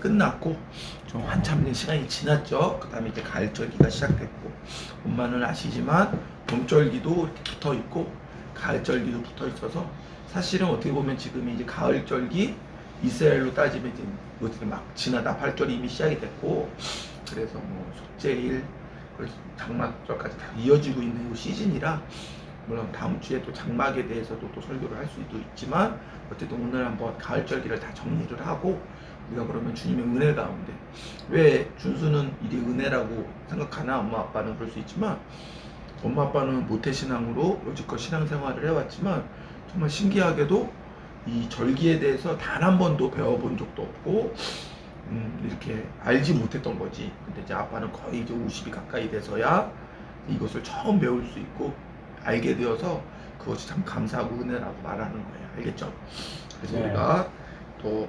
끝났고 좀 한참 시간이 지났죠. 그 다음에 이제 가을절기가 시작됐고 엄마는 아시지만 봄절기도 이렇게 붙어 있고 가을절기도 붙어 있어서 사실은 어떻게 보면 지금이 이제 가을절기 이스라엘로 따지면 이제 어떻게 막 지나 나팔절이 이미 시작이 됐고 그래서 뭐 속죄일 그리고 장막절까지 다 이어지고 있는 이 시즌이라 물론 다음 주에 또 장막에 대해서도 또 설교를 할 수도 있지만 어쨌든 오늘 한번 가을절기를 다 정리를 하고 우리가 그러면 주님의 은혜 가운데 왜 준수는 이게 은혜라고 생각하나 엄마 아빠는 그럴 수 있지만 엄마 아빠는 모태신앙으로 여지껏 신앙생활을 해왔지만 정말 신기하게도 이 절기에 대해서 단 한 번도 배워본 적도 없고 음, 이렇게 알지 못했던 거지 근데 이제 아빠는 거의 이제 50이 가까이 돼서야 이것을 처음 배울 수 있고 알게 되어서 그것이 참 감사하고 은혜라고 말하는 거예요 알겠죠? 그래서 네. 우리가 또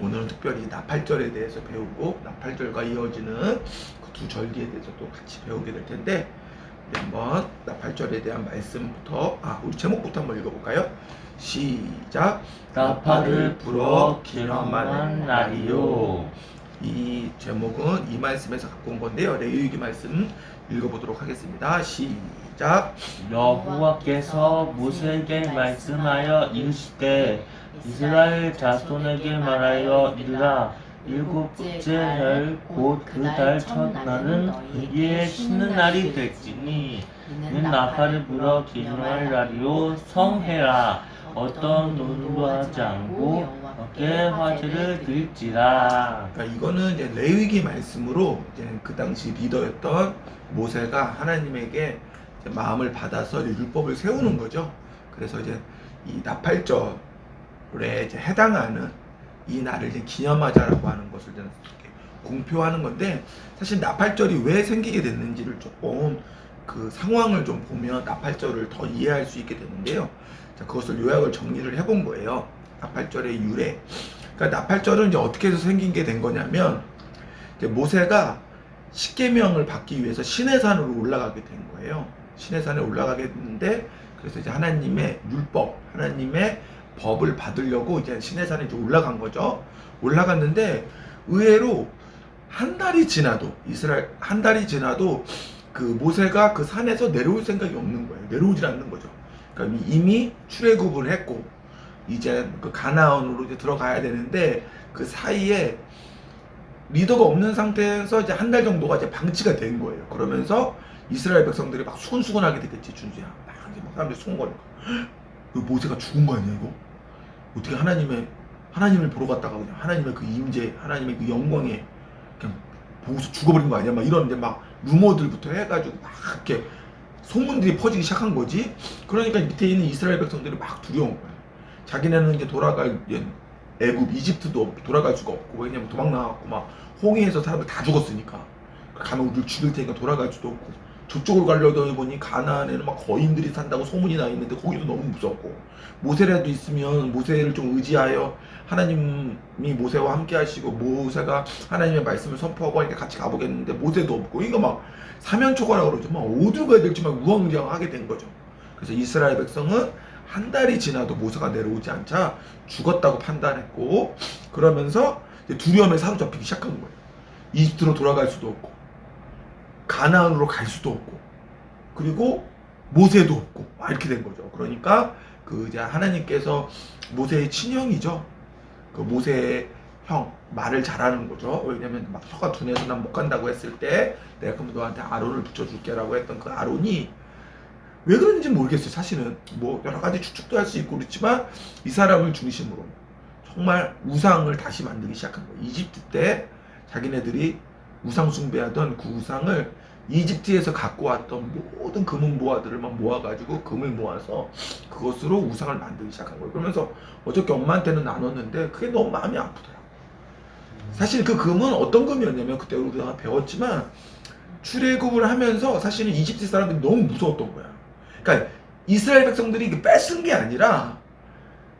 오늘은 특별히 나팔절에 대해서 배우고 나팔절과 이어지는 그 두 절기에 대해서 또 같이 배우게 될 텐데 한번 나팔절에 대한 말씀부터 아 우리 제목부터 한번 읽어볼까요? 시작 나팔을 불어 기념한 날이요. 이 제목은 이 말씀에서 갖고 온 건데요 레위기 말씀 읽어보도록 하겠습니다 시작 여호와께서 모세에게 말씀하여 이르시되 이스라엘 자손에게 말하여 이르라 일곱째 달곧그 달 첫날은 그의 쉬는 날이 될지니 이는 나팔을 불어 기념할 날이요 성해라 어떤 노도 하지 않고 어깨 화제를 들지라 그러니까 이거는 이제 레위기 말씀으로 이제 그 당시 리더였던 모세가 하나님에게 마음을 받아서 율법을 세우는 거죠. 그래서 이제 이 나팔절 에 이제 해당하는 이 날을 이제 기념하자라고 하는 것을 이렇게 공표하는 건데 사실 나팔절이 왜 생기게 됐는지를 조금 그 상황을 좀 보면 나팔절을 더 이해할 수 있게 되는데요. 자, 그것을 요약을 정리를 해본 거예요. 나팔절의 유래. 그러니까 나팔절은 이제 어떻게 해서 생긴 게 된 거냐면 모세가 십계명을 받기 위해서 시내산으로 올라가게 된 거예요. 시내산에 올라가게 됐는데 그래서 이제 하나님의 율법, 하나님의 법을 받으려고 이제 시내산에 이제 올라간 거죠. 올라갔는데 의외로 한 달이 지나도 이스라엘 한 달이 지나도 그 모세가 그 산에서 내려올 생각이 없는 거예요. 내려오질 않는 거죠. 그러니까 이미 출애굽을 했고 이제 그 가나안으로 이제 들어가야 되는데 그 사이에 리더가 없는 상태에서 이제 한 달 정도가 이제 방치가 된 거예요. 그러면서 이스라엘 백성들이 막 수근수근하게 되겠지 준수야. 막 사람들이 수근거리고 이 모세가 죽은 거 아니야 이거? 어떻게 하나님의 하나님을 보러 갔다가 그냥 하나님의 그 임재, 하나님의 그 영광에 그냥 보고서 죽어버린 거 아니야? 막 이런 이제 막 루머들부터 해가지고 막 이렇게 소문들이 퍼지기 시작한 거지. 그러니까 밑에 있는 이스라엘 백성들이 막 두려운 거야. 자기네는 이제 돌아갈 애굽, 이집트도 없- 돌아갈 수가 없고 왜냐면 도망 나갔고 막 홍해에서 사람들 다 죽었으니까 가면 우리를 죽일 테니까 돌아갈 수도 없고 저쪽으로 가려다 보니 가나안에는 막 거인들이 산다고 소문이 나 있는데 거기도 너무 무섭고. 모세라도 있으면 모세를 좀 의지하여 하나님이 모세와 함께 하시고 모세가 하나님의 말씀을 선포하고 하니까 같이 가보겠는데 모세도 없고. 이거 막 사면초가라고 그러죠. 막 어디로 가야 될지 막 우왕좌왕하게 된 거죠. 그래서 이스라엘 백성은 한 달이 지나도 모세가 내려오지 않자 죽었다고 판단했고 그러면서 두려움에 사로잡히기 시작한 거예요. 이집트로 돌아갈 수도 없고 가나안으로 갈 수도 없고 그리고 모세도 없고 막 이렇게 된 거죠. 그러니까 그 이제 하나님께서 모세의 친형이죠. 그 모세의 형 말을 잘하는 거죠. 왜냐면 막 혀가 둔해서 난 못 간다고 했을 때 내가 그럼 너한테 아론을 붙여줄게라고 했던 그 아론이 왜 그런지 모르겠어요. 사실은 뭐 여러 가지 추측도 할 수 있고 그렇지만 이 사람을 중심으로 정말 우상을 다시 만들기 시작한 거예요. 이집트 때 자기네들이 우상 숭배하던 그 우상을 이집트에서 갖고 왔던 모든 금은 보화들을 막 모아가지고 금을 모아서 그것으로 우상을 만들기 시작한 거예요. 그러면서 어저께 엄마한테는 나눴는데 그게 너무 마음이 아프더라고요. 사실 그 금은 어떤 금이었냐면 그때 우리가 배웠지만 출애굽을 하면서 사실은 이집트 사람들이 너무 무서웠던 거야. 그러니까 이스라엘 백성들이 뺏은 게 아니라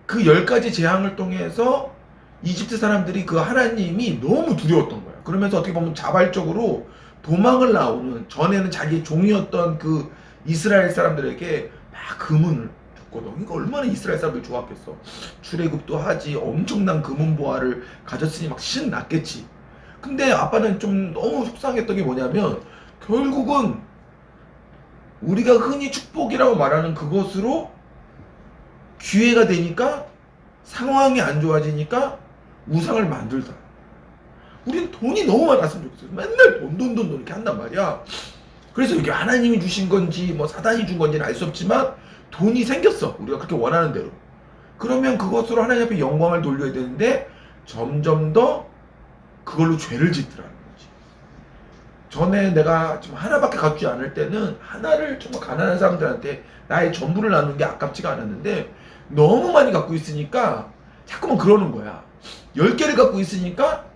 그 열 가지 재앙을 통해서 이집트 사람들이 그 하나님이 너무 두려웠던 거야. 그러면서 어떻게 보면 자발적으로 도망을 나오는 전에는 자기 종이었던 그 이스라엘 사람들에게 막 금을 줬거든. 그러니까 얼마나 이스라엘 사람들 좋았겠어. 출애굽도 하지 엄청난 금은 보화를 가졌으니 막 신났겠지. 근데 아빠는 좀 너무 속상했던 게 뭐냐면 결국은 우리가 흔히 축복이라고 말하는 그것으로 기회가 되니까 상황이 안 좋아지니까 우상을 만들다. 우리는 돈이 너무 많았으면 좋겠어요. 맨날 돈, 돈, 돈, 돈 이렇게 한단 말이야. 그래서 이게 하나님이 주신 건지 뭐 사단이 준 건지는 알 수 없지만 돈이 생겼어. 우리가 그렇게 원하는 대로. 그러면 그것으로 하나님 앞에 영광을 돌려야 되는데 점점 더 그걸로 죄를 짓더라는 거지. 전에 내가 좀 하나밖에 갖지 않을 때는 하나를 정말 가난한 사람들한테 나의 전부를 나누는 게 아깝지가 않았는데 너무 많이 갖고 있으니까 자꾸만 그러는 거야. 열 개를 갖고 있으니까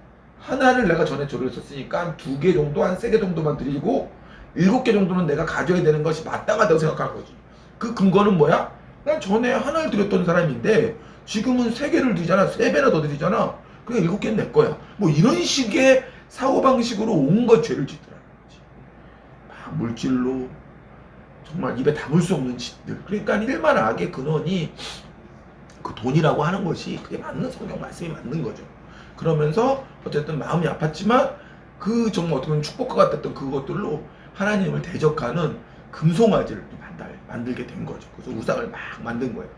하나를 내가 전에 저를 썼으니까 한 두 개 정도, 한 세 개 정도만 드리고 일곱 개 정도는 내가 가져야 되는 것이 마땅하다고 생각하는 거지. 그 근거는 뭐야? 난 전에 하나를 드렸던 사람인데 지금은 세 개를 드리잖아. 세 배나 더 드리잖아. 그냥 일곱 개는 내 거야. 뭐 이런 식의 사고방식으로 온갖 죄를 짓더라는 거지. 막 물질로 정말 입에 담을 수 없는 짓들. 그러니까 일만 악의 근원이 그 돈이라고 하는 것이 그게 맞는 성경 말씀이 맞는 거죠. 그러면서 어쨌든 마음이 아팠지만 그 정말 어떻게 보면 축복과 같았던 그것들로 하나님을 대적하는 금송아지를 만들게 된 거죠. 그래서 우상을 막 만든 거예요.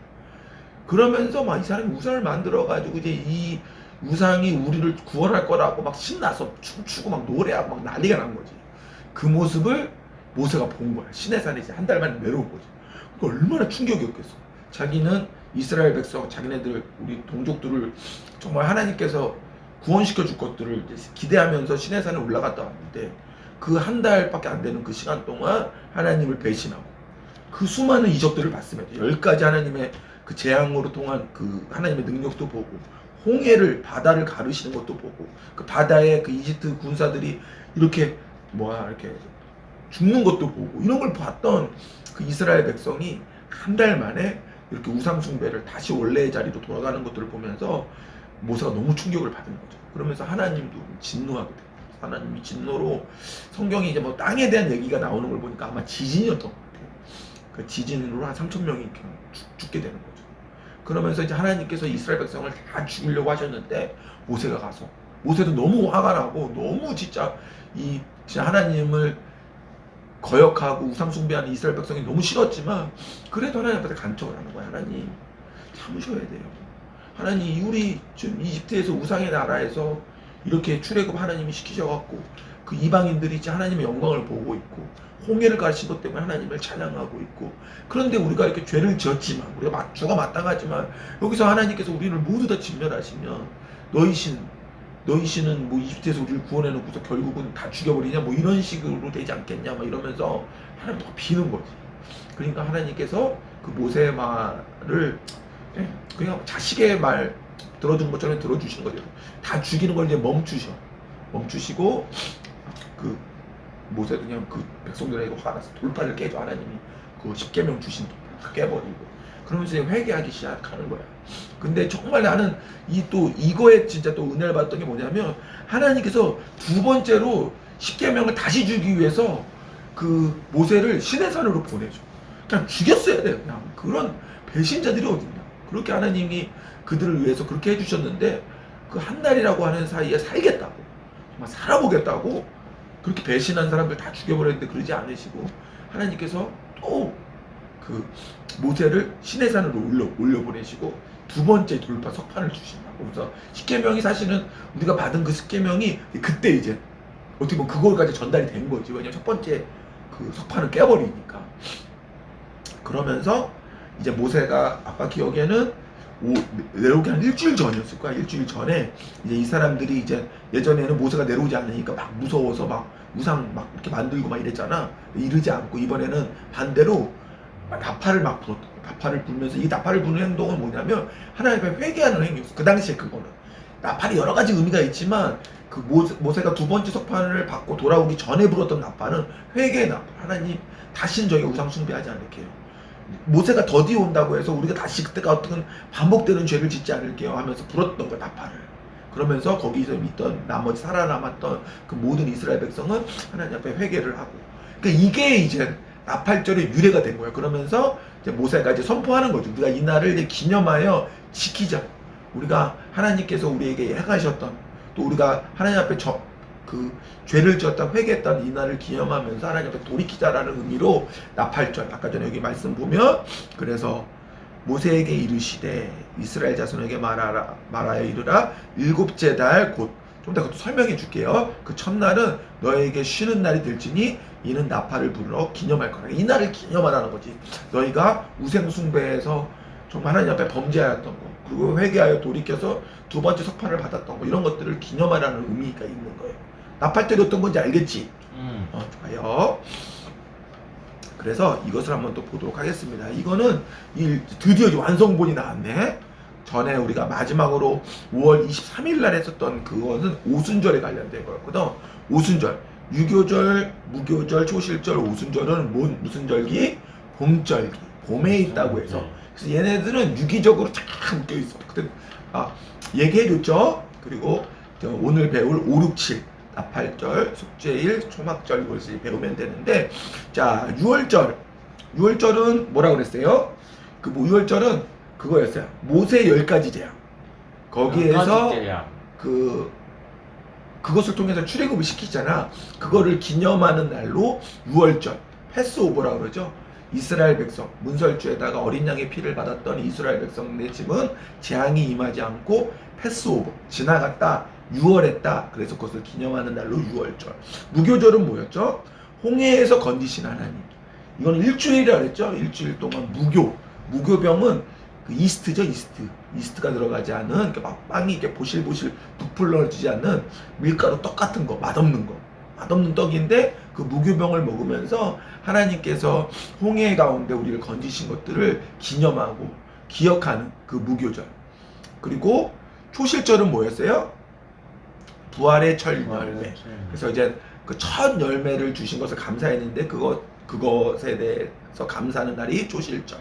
그러면서 막 이 사람이 우상을 만들어 가지고 이제 이 우상이 우리를 구원할 거라고 막 신나서 춤추고 막 노래하고 막 난리가 난 거지. 그 모습을 모세가 본 거야. 시내산에 이제 한 달 만에 내려온 거지. 그 얼마나 충격이었겠어. 자기는 이스라엘 백성, 자기네들 우리 동족들을 정말 하나님께서 구원시켜 줄 것들을 기대하면서 시내산에 올라갔다 왔는데 그 한 달밖에 안 되는 그 시간 동안 하나님을 배신하고 그 수많은 이적들을 봤음에도 열 가지 하나님의 그 재앙으로 통한 그 하나님의 능력도 보고 홍해를 바다를 가르시는 것도 보고 그 바다에 그 이집트 군사들이 이렇게 뭐야 이렇게 죽는 것도 보고 이런 걸 봤던 그 이스라엘 백성이 한 달 만에 이렇게 우상 숭배를 다시 원래의 자리로 돌아가는 것들을 보면서 모세가 너무 충격을 받은 거죠. 그러면서 하나님도 진노하게 돼요. 하나님이 진노로 성경이 이제 뭐 땅에 대한 얘기가 나오는 걸 보니까 아마 지진이었던 것 같아요. 그 지진으로 한 3천 명이 이렇게 죽, 죽게 되는 거죠. 그러면서 이제 하나님께서 이스라엘 백성을 다 죽이려고 하셨는데 모세가 가서 모세도 너무 화가 나고 너무 진짜 이 진짜 하나님을 거역하고 우상 숭배하는 이스라엘 백성이 너무 싫었지만 그래도 하나님 앞에 간청을 하는 거야. 하나님 참으셔야 돼요. 하나님 우리 지금 이집트에서 우상의 나라에서 이렇게 출애굽 하나님이 시키셔갖고 그 이방인들이 이제 하나님의 영광을 보고 있고 홍해를 가르친 것 때문에 하나님을 찬양하고 있고 그런데 우리가 이렇게 죄를 지었지만 우리가 마- 죄가 마땅하지만 여기서 하나님께서 우리를 모두 다 진멸하시면 너희 신 너희 신은 뭐 이집트에서 우리를 구원해 놓고서 결국은 다 죽여버리냐? 뭐 이런 식으로 되지 않겠냐? 막 이러면서 하나님 더 비는 거지. 그러니까 하나님께서 그 모세의 말을 예, 그냥 자식의 말 들어준 것처럼 들어주신 거죠 다 죽이는 걸 이제 멈추셔 멈추시고 그 모세 그냥 그 백성들에게 화가 나서 돌파를 깨줘 하나님이 그 십계명 주신 돌파 깨버리고 그러면서 회개하기 시작하는 거야. 근데 정말 나는 이 또 이거에 진짜 또 은혜를 받았던 게 뭐냐면 하나님께서 두 번째로 십계명을 다시 주기 위해서 그 모세를 시내산으로 보내줘. 그냥 죽였어야 돼요. 그냥 그런 배신자들이 어딨냐. 그렇게 하나님이 그들을 위해서 그렇게 해주셨는데 그 한 달이라고 하는 사이에 살겠다고 정말 살아보겠다고 그렇게 배신한 사람들 다 죽여버렸는데 그러지 않으시고 하나님께서 또 그 모세를 시내산으로 올려 올려 보내시고 두 번째 돌파 석판을 주신다고. 그래서 십계명이 사실은 우리가 받은 그 십계명이 그때 이제 어떻게 보면 그걸까지 전달이 된 거지. 왜냐면 첫 번째 그 석판을 깨버리니까. 그러면서 이제 모세가 아빠 기억에는 오, 내려오기 한 일주일 전이었을 거야. 일주일 전에 이제 이 사람들이 이제 예전에는 모세가 내려오지 않으니까 막 무서워서 막 우상 막 이렇게 만들고 막 이랬잖아. 이러지 않고 이번에는 반대로 막 나팔을 막 거야. 나팔을 불면서 이 나팔을 부는 행동은 뭐냐면 하나님 앞에 회개하는 행위였어. 그 당시에 그거는. 나팔이 여러 가지 의미가 있지만 그 모세, 모세 가 두 번째 석판을 받고 돌아오기 전에 불었던 나팔은 회개의 나팔. 하나님 다시는 저희가 우상 숭배하지 않을게요. 모세가 더디 온다고 해서 우리가 다시 그때가 어떻게 반복되는 죄를 짓지 않을게요 하면서 불었던 거야 나팔을 그러면서 거기서 있던 나머지 살아남았던 그 모든 이스라엘 백성은 하나님 앞에 회개를 하고 그러니까 이게 이제 나팔절의 유래가 된 거예요. 그러면서 이제 모세가 이제 선포하는 거죠. 우리가 이 날을 기념하여 지키자. 우리가 하나님께서 우리에게 행하셨던 또 우리가 하나님 앞에 저, 그 죄를 지었다 회개했던 이 날을 기념하면서 하나님 앞에 돌이키자라는 의미로 나팔절 아까 전에 여기 말씀 보면 그래서 모세에게 이르시되 이스라엘 자손에게 말하라 말하여 이르라 일곱째 달곧좀더 그것도 설명해 줄게요. 그 첫날은 너에게 쉬는 날이 될지니 이는 나팔을 불러 기념할 거라. 이 날을 기념하라는 거지. 너희가 우생숭배에서 정말 하나님 앞에 범죄하였던 거, 그리고 회개하여 돌이켜서 두 번째 석판을 받았던 거 이런 것들을 기념하라는 의미가 있는 거예요. 나팔절이 어떤 건지 알겠지? 음. 어, 좋아요. 그래서 이것을 한번 또 보도록 하겠습니다. 이거는 이 드디어 완성본이 나왔네. 전에 우리가 마지막으로 5월 23일 날 했었던 그거는 오순절에 관련된 거였거든. 오순절, 유교절, 무교절, 초실절, 오순절은 뭔 무슨 절기? 봄절기. 봄에 있다고 해서. 그래서 얘네들은 유기적으로 쫙 묶여 있어. 그때 아, 얘기해줬죠. 그리고 저 오늘 배울 5, 6, 7 나팔절, 숙제일, 초막절 이것을 배우면 되는데 자 6월절 6월절은 뭐라 그랬어요? 그뭐 6월절은 그거였어요. 모세 열 가지 제약. 거기에서. 그 그것을 통해서 출애굽을 시키잖아. 그거를 기념하는 날로 6월절 패스오버라 그러죠. 이스라엘 백성 문설주에다가 어린 양의 피를 받았던 이스라엘 백성 내 집은 재앙이 임하지 않고 패스오버 지나갔다 6월했다. 그래서 그것을 기념하는 날로 6월절. 무교절은 뭐였죠? 홍해에서 건지신 하나님. 이건 일주일이라 그랬죠? 일주일 동안 무교. 무교병은 그 이스트죠 이스트. 이스트가 들어가지 않은 막 빵이 이렇게 보실보실 부풀러지지 않는 밀가루 떡 같은 거 맛없는 거. 맛없는 떡인데 그 무교병을 먹으면서 하나님께서 홍해 가운데 우리를 건지신 것들을 기념하고 기억하는 그 무교절. 그리고 초실절은 뭐였어요? 부활의 철 열매 그래서 이제 그 첫 열매를 주신 것을 감사했는데 그것 그것에 대해서 감사하는 날이 초실절.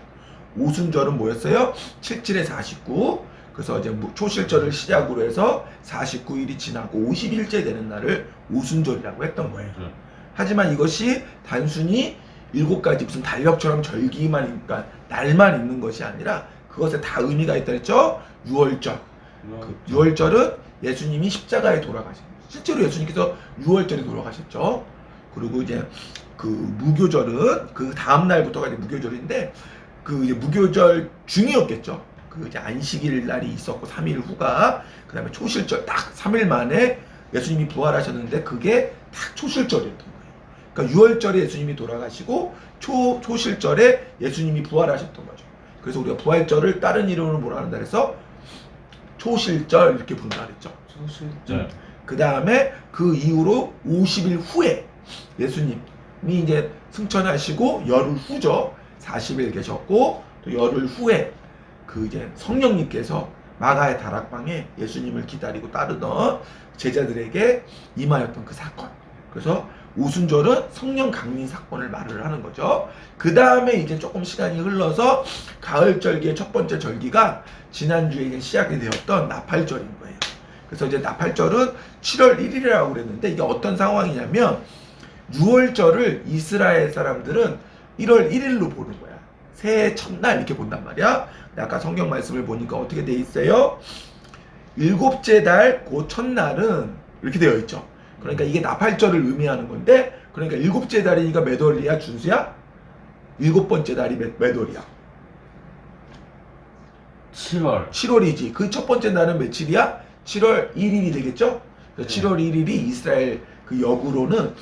오순절은 뭐였어요? 77에 49. 그래서 이제 무- 초실절을 시작으로 해서 49일이 지나고 50일째 되는 날을 오순절이라고 했던 거예요. 하지만 이것이 단순히 일곱 가지 무슨 달력처럼 절기만 그러니까 날만 있는 것이 아니라 그것에 다 의미가 있다 했죠? 6월절. 그 6월절은 예수님이 십자가에 돌아가신. 실제로 예수님께서 6월절에 돌아가셨죠. 그리고 이제 그 무교절은 그 다음 날부터가 이제 무교절인데 그 이제 무교절 중이었겠죠. 그 이제 안식일 날이 있었고 3일 후가 그다음에 초실절 딱 3일 만에 예수님이 부활하셨는데 그게 딱 초실절이었던 거예요. 그러니까 6월절에 예수님이 돌아가시고 초 초실절에 예수님이 부활하셨던 거죠. 그래서 우리가 부활절을 다른 이름으로 뭐라 한다 그래서 초실절 이렇게 부른다 그랬죠. 초실절. 그 다음에 그 이후로 50일 후에 예수님이 이제 승천하시고 열흘 후죠. 40일 계셨고 또 열흘 후에 그 이제 성령님께서 마가의 다락방에 예수님을 기다리고 따르던 제자들에게 임하였던 그 사건. 그래서 오순절은 성령 강림 사건을 말을 하는 거죠. 그 다음에 이제 조금 시간이 흘러서 가을절기의 첫 번째 절기가 지난주에 시작이 되었던 나팔절인 거예요. 그래서 이제 나팔절은 7월 1일이라고 그랬는데 이게 어떤 상황이냐면 6월절을 이스라엘 사람들은 1월 1일로 보는 거야. 새해 첫날 이렇게 본단 말이야. 아까 성경 말씀을 보니까 어떻게 돼 있어요? 일곱째 달 그 첫날은 이렇게 되어 있죠. 그러니까 이게 나팔절을 의미하는 건데 그러니까 일곱째 달이니까 몇 월이야 준수야? 일곱 번째 몇 월이야? 7월. 7월이지. 그 첫 번째 날은 며칠이야? 7월 1일이 되겠죠? 그래서 네. 7월 1일이 이스라엘 그 역으로는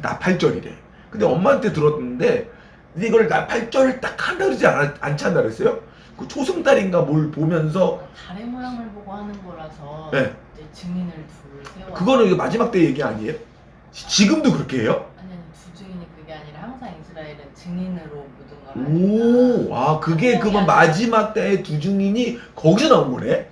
나팔절이래. 근데 엄마한테 들었는데 근데 이걸 나팔절을 딱 한다 그러지 않, 않나 그랬어요? 그 초승달인가 뭘 보면서 달의 모양을 보고 하는 거라서 네. 증인을 둘 세워. 그거는 이거 마지막 때 얘기 아니에요? 지- 지금도 그렇게 해요? 아니 아니 두 증인이 그게 아니라 항상 이스라엘은 증인으로 모든 걸 하니까. 오, 아 그게 그건 마지막 때의 두 증인이 거기서 나온 거네?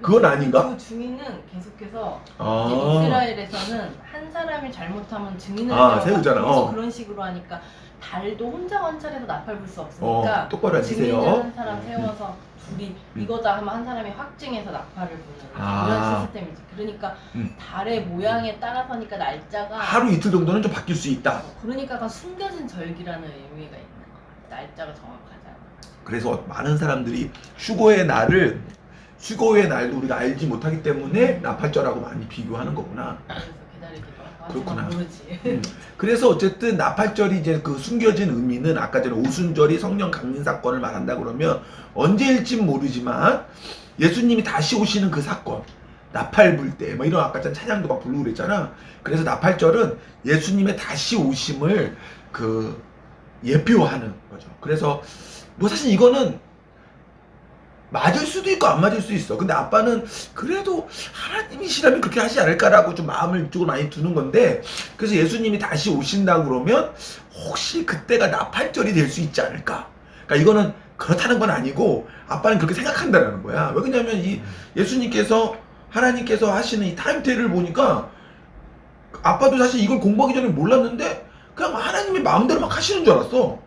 그건 아닌가? 그 증인은 계속해서 이제 아, 이스라엘에서는 한 사람이 잘못하면 증인을 아, 세우잖아. 계속 어. 그런 식으로 하니까 달도 혼자 관찰해서 나팔 불 수 어, 없으니까 똑바로 증인을 앉으세요. 한 사람 세워서 둘이 음. 이거다 하면 한 사람이 확증해서 나팔을 부는 아. 그런 시스템이지. 그러니까 음. 달의 모양에 따라서니까 날짜가 하루 이틀 정도는 좀 바뀔 수 있다. 어, 그러니까 약간 숨겨진 절기라는 의미가 있는 거야. 날짜가 정확하지 않아. 그래서 많은 사람들이 휴거의 날을 휴거의 날도 우리가 알지 못하기 때문에 나팔절하고 많이 비교하는 거구나. 그래서 그렇구나. 음. 그래서 어쨌든 나팔절이 이제 그 숨겨진 의미는 아까 전에 오순절이 성령 강림 사건을 말한다 그러면 언제일진 모르지만 예수님이 다시 오시는 그 사건 나팔 불 때 뭐 이런 아까 전 찬양도 막 부르고 그랬잖아. 그래서 나팔절은 예수님의 다시 오심을 그 예표하는 거죠. 그래서 뭐 사실 이거는 맞을 수도 있고 안 맞을 수도 있어. 근데 아빠는 그래도 하나님이시라면 그렇게 하지 않을까라고 좀 마음을 이쪽으로 많이 두는 건데 그래서 예수님이 다시 오신다 그러면 혹시 그때가 나팔절이 될 수 있지 않을까? 그러니까 이거는 그렇다는 건 아니고 아빠는 그렇게 생각한다라는 거야. 왜 그러냐면 이 예수님께서 하나님께서 하시는 이 타임테이블을 보니까 아빠도 사실 이걸 공부하기 전에 몰랐는데 그냥 하나님의 마음대로 막 하시는 줄 알았어.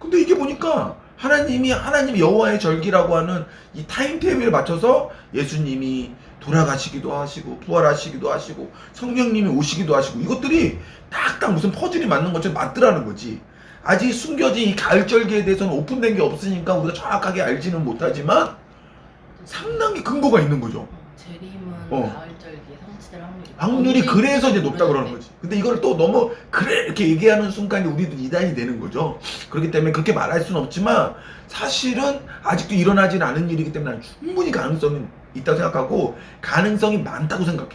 근데 이게 보니까 하나님이 하나님 여호와의 절기라고 하는 이 타임테이블에 맞춰서 예수님이 돌아가시기도 하시고 부활하시기도 하시고 성령님이 오시기도 하시고 이것들이 딱딱 무슨 퍼즐이 맞는 것처럼 맞더라는 거지. 아직 숨겨진 이 가을 절기에 대해서는 오픈된 게 없으니까 우리가 정확하게 알지는 못하지만 상당히 근거가 있는 거죠. 재림은 어. 가을 성취될 확률이 확률이 뭔지 그래서 이제 높다 그러는 거지. 근데 이걸 또 너무 그래 이렇게 얘기하는 순간에 우리도 이단이 되는 거죠. 그렇기 때문에 그렇게 말할 수는 없지만 사실은 아직도 일어나진 않은 일이기 때문에 난 충분히 가능성이 있다고 생각하고 가능성이 많다고 생각해.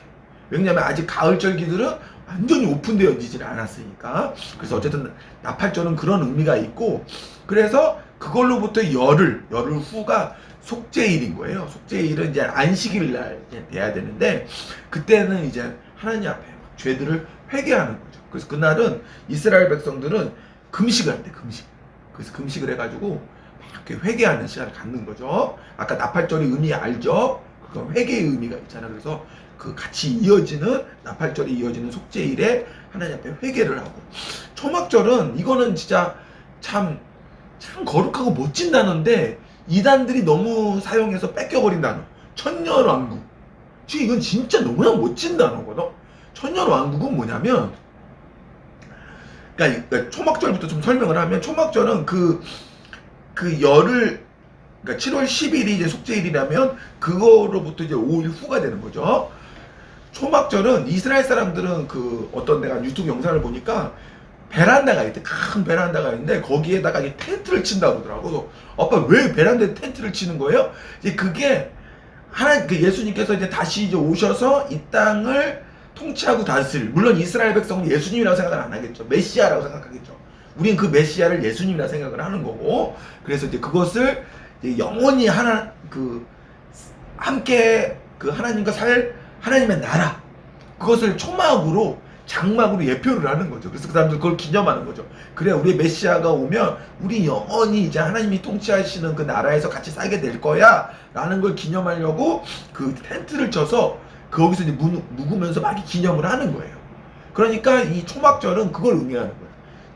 왜냐면 아직 가을절 기들은 완전히 오픈되어지질 않았으니까. 그래서 어쨌든 나팔절은 그런 의미가 있고 그래서 그걸로부터 열흘, 열흘 후가 속죄일인 거예요. 속죄일은 이제 안식일 날 돼야 되는데 그때는 이제 하나님 앞에 막 죄들을 회개하는 거죠. 그래서 그날은 이스라엘 백성들은 금식을 한대, 금식. 그래서 금식을 해가지고 막 이렇게 회개하는 시간을 갖는 거죠. 아까 나팔절의 의미 알죠? 그 회개의 의미가 있잖아. 그래서 그 같이 이어지는 나팔절이 이어지는 속죄일에 하나님 앞에 회개를 하고 초막절은 이거는 진짜 참 참 거룩하고 멋진 단어인데 이단들이 너무 사용해서 뺏겨버린 단어. 천년왕국. 지금 이건 진짜 너무나 멋진 단어거든? 천년왕국은 뭐냐면 그러니까, 그러니까 초막절부터 좀 설명을 하면 초막절은 그, 그 열흘 그러니까 7월 10일이 이제 속죄일이라면 그거로부터 이제 5일 후가 되는 거죠. 초막절은 이스라엘 사람들은 그 어떤 내가 유튜브 영상을 보니까 베란다가 있대. 큰 베란다가 있는데 거기에다가 이 텐트를 친다고 그러더라고. 아빠 왜 베란다에 텐트를 치는 거예요? 이제 그게 하나 그 예수님께서 이제 다시 이제 오셔서 이 땅을 통치하고 다스릴 물론 이스라엘 백성은 예수님이라고 생각을 안 하겠죠. 메시아라고 생각하겠죠. 우리는 그 메시아를 예수님이라 생각을 하는 거고 그래서 이제 그것을 이제 영원히 하나 그 함께 그 하나님과 살 하나님의 나라 그것을 초막으로 장막으로 예표를 하는 거죠. 그래서 그 사람들 그걸 기념하는 거죠. 그래 우리 메시아가 오면 우리 영원히 이제 하나님이 통치하시는 그 나라에서 같이 살게 될 거야라는 걸 기념하려고 그 텐트를 쳐서 거기서 이제 묵, 묵으면서 막 기념을 하는 거예요. 그러니까 이 초막절은 그걸 의미하는 거예요.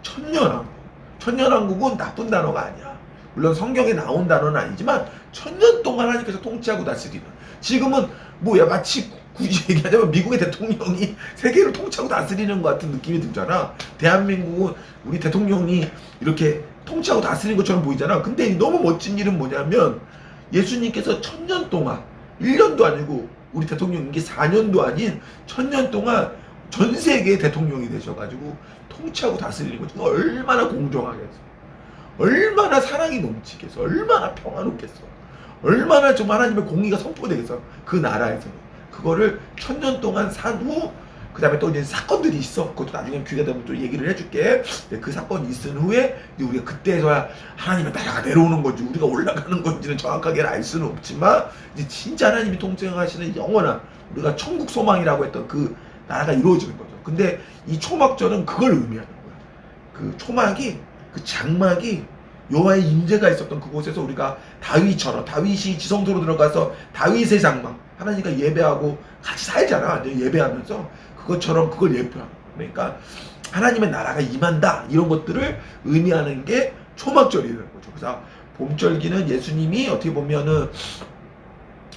천년왕국. 천년왕국은 나쁜 단어가 아니야. 물론 성경에 나온 단어는 아니지만 천년 동안 하나님께서 통치하고 다스리는. 지금은 뭐야 마치 굳이 얘기하자면 미국의 대통령이 세계를 통치하고 다스리는 것 같은 느낌이 들잖아. 대한민국은 우리 대통령이 이렇게 통치하고 다스리는 것처럼 보이잖아. 근데 너무 멋진 일은 뭐냐면 예수님께서 천년 동안 1년도 아니고 우리 대통령 임기 4년도 아닌 천년 동안 전 세계의 대통령이 되셔가지고 통치하고 다스리는 거죠. 얼마나 공정하겠어. 얼마나 사랑이 넘치겠어. 얼마나 평화롭겠어. 얼마나 좀 하나님의 공의가 선포되겠어. 그 나라에서는. 그거를 천년 동안 산 후, 그 다음에 또 이제 사건들이 있어. 그것도 나중에 기회가 되면 또 얘기를 해줄게. 네, 그 사건이 있은 후에 우리가 그때서야 하나님의 나라가 내려오는 건지 우리가 올라가는 건지는 정확하게 알 수는 없지만 이제 진짜 하나님이 통치하시는 영원한 우리가 천국 소망이라고 했던 그 나라가 이루어지는 거죠. 근데 이 초막절은 그걸 의미하는 거야. 그 초막이 그 장막이 여호와의 임재가 있었던 그곳에서 우리가 다윗처럼 다윗이 지성소로 들어가서 다윗의 장막 하나님과 예배하고 같이 살잖아 예배하면서 그것처럼 그걸 예표하는 거야. 그러니까 하나님의 나라가 임한다 이런 것들을 의미하는 게 초막절이라는 거죠. 그래서 봄절기는 예수님이 어떻게 보면은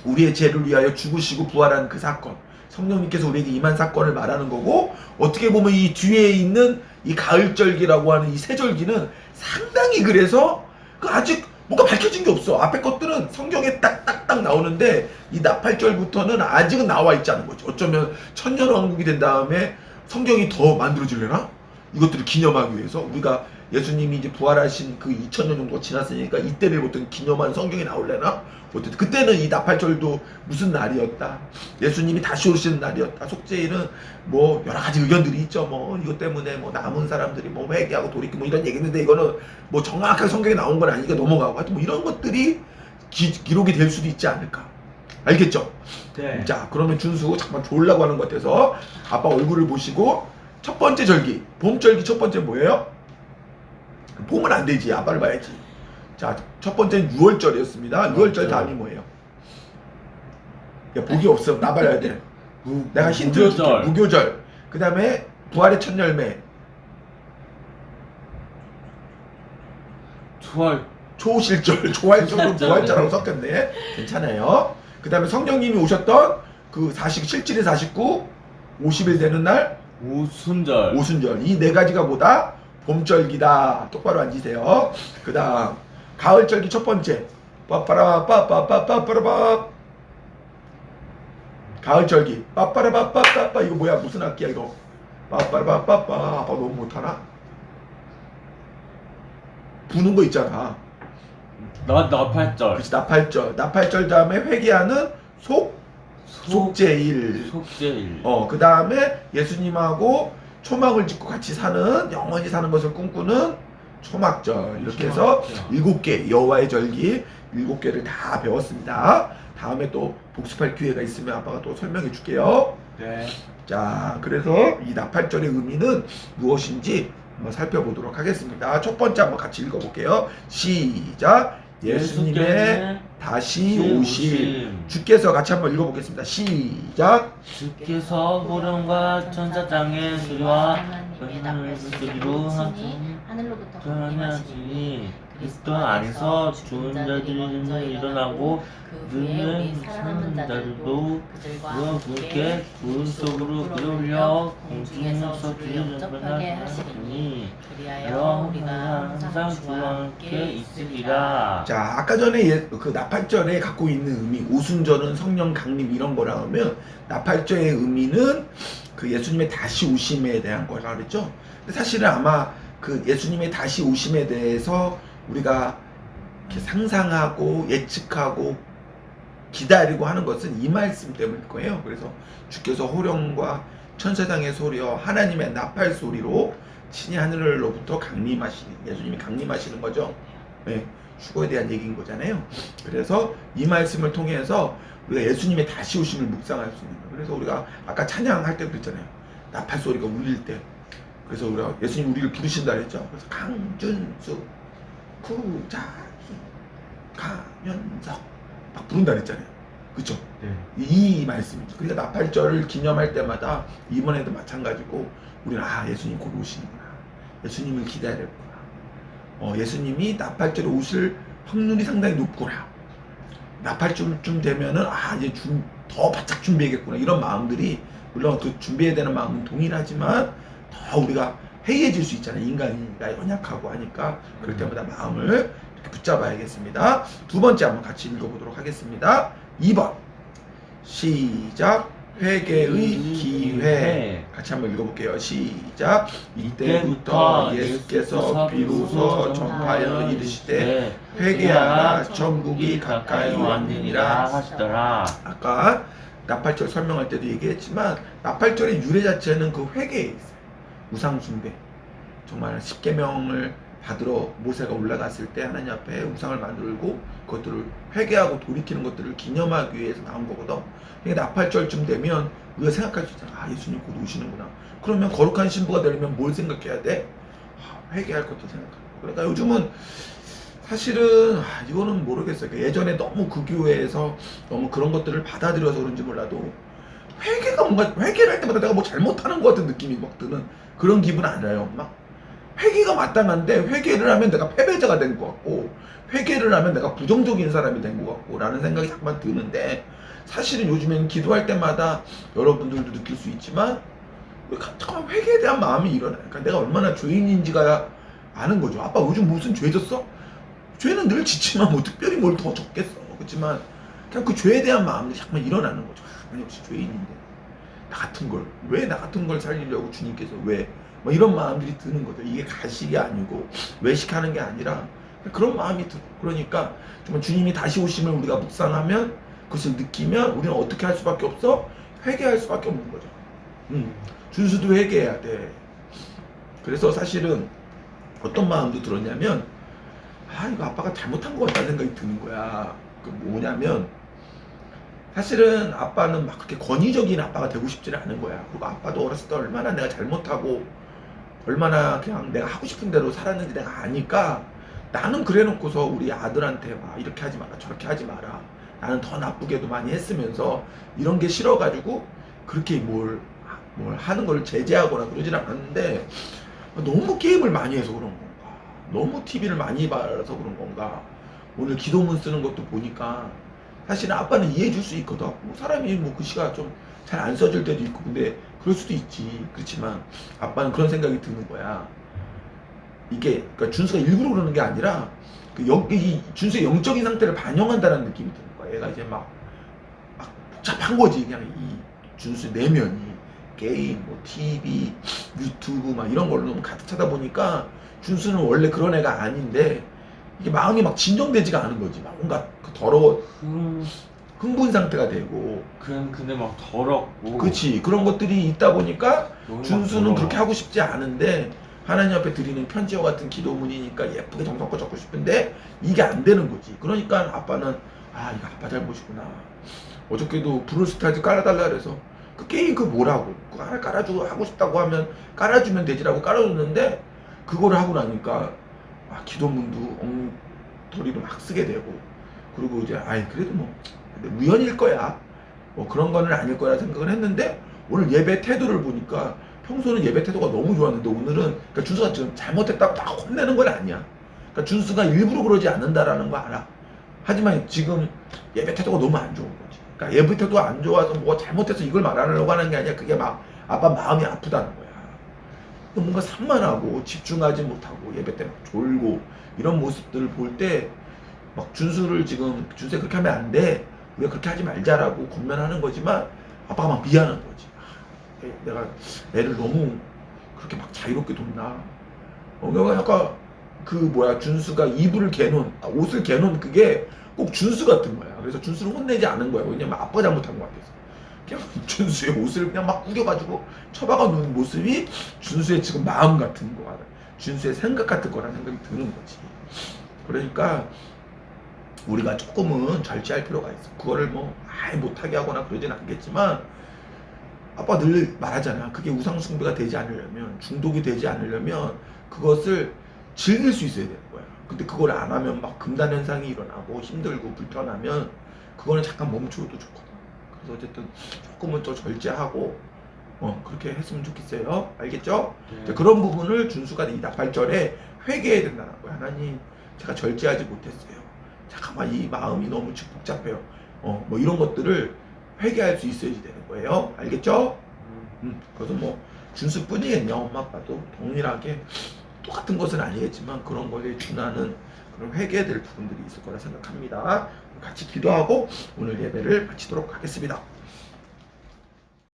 우리의 죄를 위하여 죽으시고 부활한 그 사건, 성령님께서 우리에게 임한 사건을 말하는 거고 어떻게 보면 이 뒤에 있는 이 가을절기라고 하는 이 세절기는 상당히 그래서 그 아직 뭔가 밝혀진 게 없어. 앞에 것들은 성경에 딱딱딱 나오는데 이 나팔절부터는 아직은 나와 있지 않은 거죠. 어쩌면 천년왕국이 된 다음에 성경이 더 만들어질려나? 이것들을 기념하기 위해서 우리가 예수님이 이제 부활하신 그 2000년 정도가 지났으니까 이때를 보통 기념하는 성경이 나올래나? 어쨌든 그때는 이 나팔절도 무슨 날이었다. 예수님이 다시 오시는 날이었다. 속죄일은 뭐 여러 가지 의견들이 있죠. 뭐 이것 때문에 뭐 남은 사람들이 뭐 회개하고 돌이키고 뭐 이런 얘기인데 이거는 뭐 정확하게 성경에 나온 건 아니니까 넘어가고 하여튼 뭐 이런 것들이 기, 기록이 될 수도 있지 않을까. 알겠죠? 네. 자, 그러면 준수 잠깐 졸라고 하는 것 같아서 아빠 얼굴을 보시고 첫 번째 절기, 봄절기 첫 번째 뭐예요? 봄은 안 되지. 아빠를 봐야지. 자, 첫 번째는 6월절이었습니다. 6월절 다음이 뭐예요? 야, 복이 없어. 나 봐야 돼. 무, 내가 힌트 를 줄게. 무교절. 무교절. 그 다음에 부활의 첫 열매. 초월. 초실절, 초실절. 부활절하고 섞였네. 괜찮아요. 그 다음에 성령님이 오셨던 그 40, 실질의 49, 50일 되는 날 우순절. 오순절. 이 네 가지가 뭐다? 봄절기다. 똑바로 앉으세요. 그 다음, 가을절기 첫 번째. 빠빠라, 빠빠빠빠빠라빠. 가을절기. 빠빠라 빠빠빠빠. 이거 뭐야? 무슨 악기야, 이거? 빠빠라 빠빠빠. 아빠 너무 못하나? 부는 거 있잖아. 나 나팔절. 그치, 나팔절. 나팔절 다음에 회개하는 속, 속죄일. 속죄일. 어, 그 다음에 예수님하고 초막을 짓고 같이 사는, 영원히 사는 것을 꿈꾸는 초막절. 이렇게 해서 초막절. 일곱 개, 여호와의 절기 일곱 개를 다 배웠습니다. 다음에 또 복습할 기회가 있으면 아빠가 또 설명해 줄게요. 네. 자, 그래서 이 나팔절의 의미는 무엇인지 한번 살펴보도록 하겠습니다. 첫 번째 한번 같이 읽어볼게요. 시작. 예수님의 다시 오심. 주께서 같이 한번 읽어보겠습니다. 시작. 주께서 호령과 천사장의 소리와 하나님의 소리로 소리로 하시니 하늘로부터 강림하시니 그리스도 안에서 죽은 자들이 일어나고 눈은 살아남은 자들도 그와 함께 구름 속으로 끌어올려 공중에서 하시리니 주니 그리하여 항상 주와 함께 있으리라. 자, 아까 전에 예- 그 나팔절에 갖고 있는 의미, 오순절은 성령 강림 이런 거라 하면 나팔절의 의미는 그 예수님의 다시 오심에 대한 거라 그랬죠. 사실은 아마 그 예수님의 다시 오심에 대해서 우리가 이렇게 상상하고 예측하고 기다리고 하는 것은 이 말씀 때문일 거예요. 그래서 주께서 호령과 천사장의 소리와 하나님의 나팔 소리로 친히 하늘로부터 강림하시는 예수님이 강림하시는 거죠. 네, 휴거에 대한 얘기인 거잖아요. 그래서 이 말씀을 통해서 우리가 예수님의 다시 오심을 묵상할 수 있는 거예요. 그래서 우리가 아까 찬양할 때 그랬잖아요. 나팔 소리가 울릴 때. 그래서 우리가 예수님 우리를 부르신다 그랬죠. 그래서 강준수, 구자희, 강현석 막 부른다 그랬잖아요. 그쵸? 네. 이 말씀이죠. 그러니까 나팔절을 기념할 때마다 이번에도 마찬가지고 우리는 아 예수님 곧 오시는구나. 예수님을 기다렸구나. 어, 예수님이 나팔절에 오실 확률이 상당히 높구나. 나팔절쯤 되면은 아 이제 준, 더 바짝 준비해야겠구나. 이런 마음들이 물론 그 준비해야 되는 마음은 동일하지만 더 우리가 해이해질 수 있잖아요. 인간이가 연약하고 하니까 그럴 때마다 마음을 붙잡아야겠습니다. 두 번째 한번 같이 읽어보도록 하겠습니다. 2번 시작 회개의 기회 같이 한번 읽어볼게요. 시작 이때부터 예수께서 비로소 전파하여 이르시되 회개하라 천국이 가까이 왔느니라 하시더라. 아까 나팔절 설명할 때도 얘기했지만 나팔절의 유래 자체는 그 회개에 있어요. 우상 숭배. 정말 십계명을 받으러 모세가 올라갔을 때 하나님 앞에 우상을 만들고 그것들을 회개하고 돌이키는 것들을 기념하기 위해서 나온 거거든. 그러니까 나팔절쯤 되면 우리가 생각할 수 있잖아. 아 예수님 곧 오시는구나. 그러면 거룩한 신부가 되려면 뭘 생각해야 돼? 아, 회개할 것도 생각하고. 그러니까 요즘은 사실은 아, 이거는 모르겠어요. 예전에 너무 그 교회에서 너무 그런 것들을 받아들여서 그런지 몰라도 회개가 뭔가 회개를 할 때마다 내가 뭐 잘못하는 것 같은 느낌이 막 드는 그런 기분 아니에요 막 회개가 마땅한데 회개를 하면 내가 패배자가 된 것 같고 회개를 하면 내가 부정적인 사람이 된 것 같고 라는 생각이 잠깐 드는데 사실은 요즘에는 기도할 때마다 여러분들도 느낄 수 있지만 잠깐만 회개에 대한 마음이 일어나요? 그러니까 내가 얼마나 죄인인지가 아는 거죠. 아빠 요즘 무슨 죄 졌어? 죄는 늘 짓지만 뭐 특별히 뭘더 적겠어. 그렇지만 그냥 그 죄에 대한 마음이 잠깐 일어나는 거죠 아, 나 역시 죄인인데. 나 같은 걸. 왜 나 같은 걸 살리려고 주님께서 왜? 뭐 이런 마음들이 드는 거죠. 이게 가식이 아니고 외식하는 게 아니라 그런 마음이 들어 그러니까 정말 주님이 다시 오심을 우리가 묵상하면 그것을 느끼면 우리는 어떻게 할 수밖에 없어? 회개할 수밖에 없는 거죠. 음, 준수도 회개해야 돼. 그래서 사실은 어떤 마음도 들었냐면 아 이거 아빠가 잘못한 것 같다는 생각이 드는 거야. 그 뭐냐면 사실은 아빠는 막 그렇게 권위적인 아빠가 되고 싶지는 않은 거야. 그리고 아빠도 어렸을 때 얼마나 내가 잘못하고 얼마나 그냥 내가 하고 싶은 대로 살았는지 내가 아니까 나는 그래 놓고서 우리 아들한테 막 이렇게 하지 마라 저렇게 하지 마라 나는 더 나쁘게도 많이 했으면서 이런 게 싫어가지고 그렇게 뭘, 뭘 하는 걸 제재하거나 그러진 않았는데 너무 게임을 많이 해서 그런 건가? 너무 TV를 많이 봐서 그런 건가? 오늘 기도문 쓰는 것도 보니까 사실은 아빠는 이해해 줄 수 있거든. 뭐 사람이 뭐 글씨가 좀 잘 안 써질 때도 있고. 근데 그럴 수도 있지. 그렇지만 아빠는 그런 생각이 드는 거야. 이게 그러니까 준수가 일부러 그러는 게 아니라 그 여기 이 준수의 영적인 상태를 반영한다는 느낌이 드는 거야. 얘가 이제 막, 막 복잡한 거지. 그냥 이 준수 내면이. 게임 뭐 TV 유튜브 막 이런 걸로 가득 차다 보니까 준수는 원래 그런 애가 아닌데 이게 마음이 막 진정되지가 않은 거지. 막 뭔가 그 더러워 음, 흥분 상태가 되고. 그냥 근데 막 더럽고. 그치. 그런 것들이 있다 보니까 너무 막 준수는 더러워. 그렇게 하고 싶지 않은데 하나님 앞에 드리는 편지와 같은 기도문이니까 예쁘게 정성껏 적고 싶은데 이게 안 되는 거지. 그러니까 아빠는 아 이거 아빠 잘못이구나. 어저께도 브루스타즈 깔아달라 그래서 그 게임 그 뭐라고? 그거 하나 깔아주고 하고 싶다고 하면 깔아주면 되지라고 깔아줬는데 그거를 하고 나니까 아 기도문도 엉터리로 막 쓰게 되고 그리고 이제 아이 그래도 뭐 우연일 거야 뭐 그런 거는 아닐 거라 생각을 했는데 오늘 예배 태도를 보니까 평소는 예배 태도가 너무 좋았는데 오늘은 그러니까 준수가 지금 잘못했다고 막 혼내는 건 아니야. 그러니까 준수가 일부러 그러지 않는다라는 거 알아. 하지만 지금 예배 태도가 너무 안 좋은 거지. 그러니까 예배 태도가 안 좋아서 뭐가 잘못해서 이걸 말하려고 하는 게 아니라 그게 막 아빠 마음이 아프다는 거야. 뭔가 산만하고 집중하지 못하고 예배 때 막 졸고 이런 모습들을 볼 때 막 준수를 지금 준수에 그렇게 하면 안 돼. 우리가 그렇게 하지 말자라고 권면하는 거지만 아빠가 막 미안한 거지. 아, 애- 내가 애를 너무 그렇게 막 자유롭게 뒀나. 어, 내가 약간 그 뭐야 준수가 이불을 개놓은 아, 옷을 개놓은 그게 꼭 준수 같은 거야. 그래서 준수를 혼내지 않은 거야. 왜냐면 아빠 잘못한 것 같아서. 그냥 준수의 옷을 그냥 막 구겨가지고 처박아 놓은 모습이 준수의 지금 마음 같은 거, 준수의 생각 같은 거라는 생각이 드는 거지. 그러니까 우리가 조금은 절제할 필요가 있어. 그거를 뭐 아예 못하게 하거나 그러진 않겠지만 아빠 늘 말하잖아. 그게 우상숭배가 되지 않으려면 중독이 되지 않으려면 그것을 즐길 수 있어야 되는 거야. 근데 그걸 안 하면 막 금단 현상이 일어나고 힘들고 불편하면 그거는 잠깐 멈추어도 좋거든. 그래서 어쨌든 조금은 또 절제하고 어 그렇게 했으면 좋겠어요. 알겠죠? 네. 그런 부분을 준수가 이 나팔절에 회개해야 된다는 거야. 하나님, 제가 절제하지 못했어요. 잠깐만 이 마음이 너무 복잡해요. 어, 뭐 이런 것들을 회개할 수 있어야지 되는 거예요. 알겠죠? 음, 음, 그래서 뭐 준수뿐이겠냐 엄마 아빠도 동일하게 똑같은 것은 아니겠지만 그런 거에 준하는 그런 회개될 부분들이 있을 거라 생각합니다. 같이 기도하고 오늘 예배를 마치도록 하겠습니다.